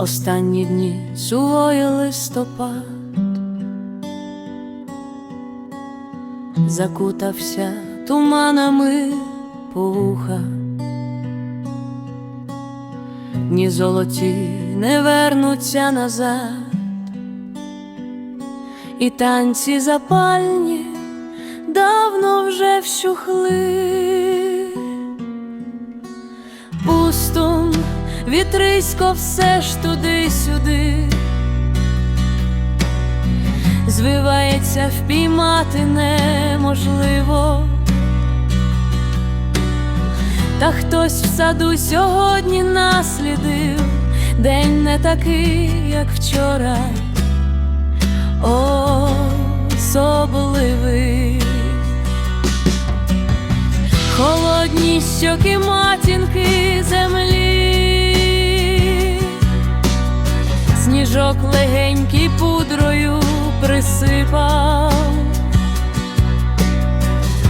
останні дні сувої листопад. Закутався туманами пуха, дні золоті не вернуться назад, і танці запальні давно вже вщухли. Вітрисько все ж туди-сюди, звивається впіймати неможливо. Та хтось в саду сьогодні наслідив, день не такий, як вчора, особливий. Холодні щоки матінки землі, сніжок легенький пудрою присипав,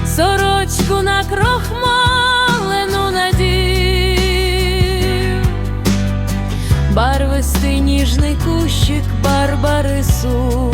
сорочку на крохмалену надів, барвистий ніжний кущик барбарису.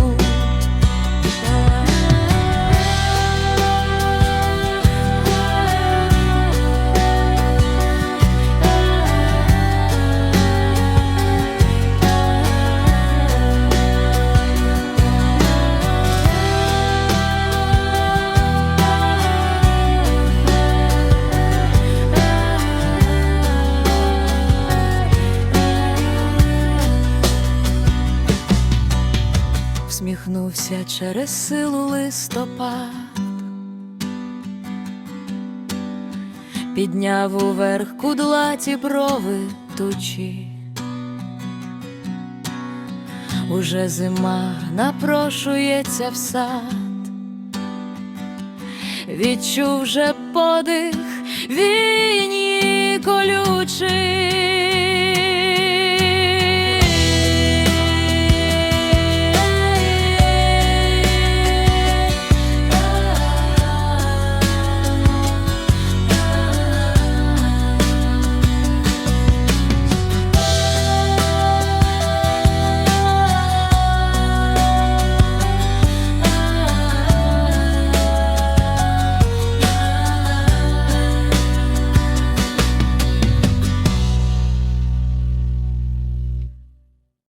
Всміхнувся через силу листопад, підняв уверх кудлаті брови тучі. Уже зима напрошується в сад, відчув вже подих війні колючий.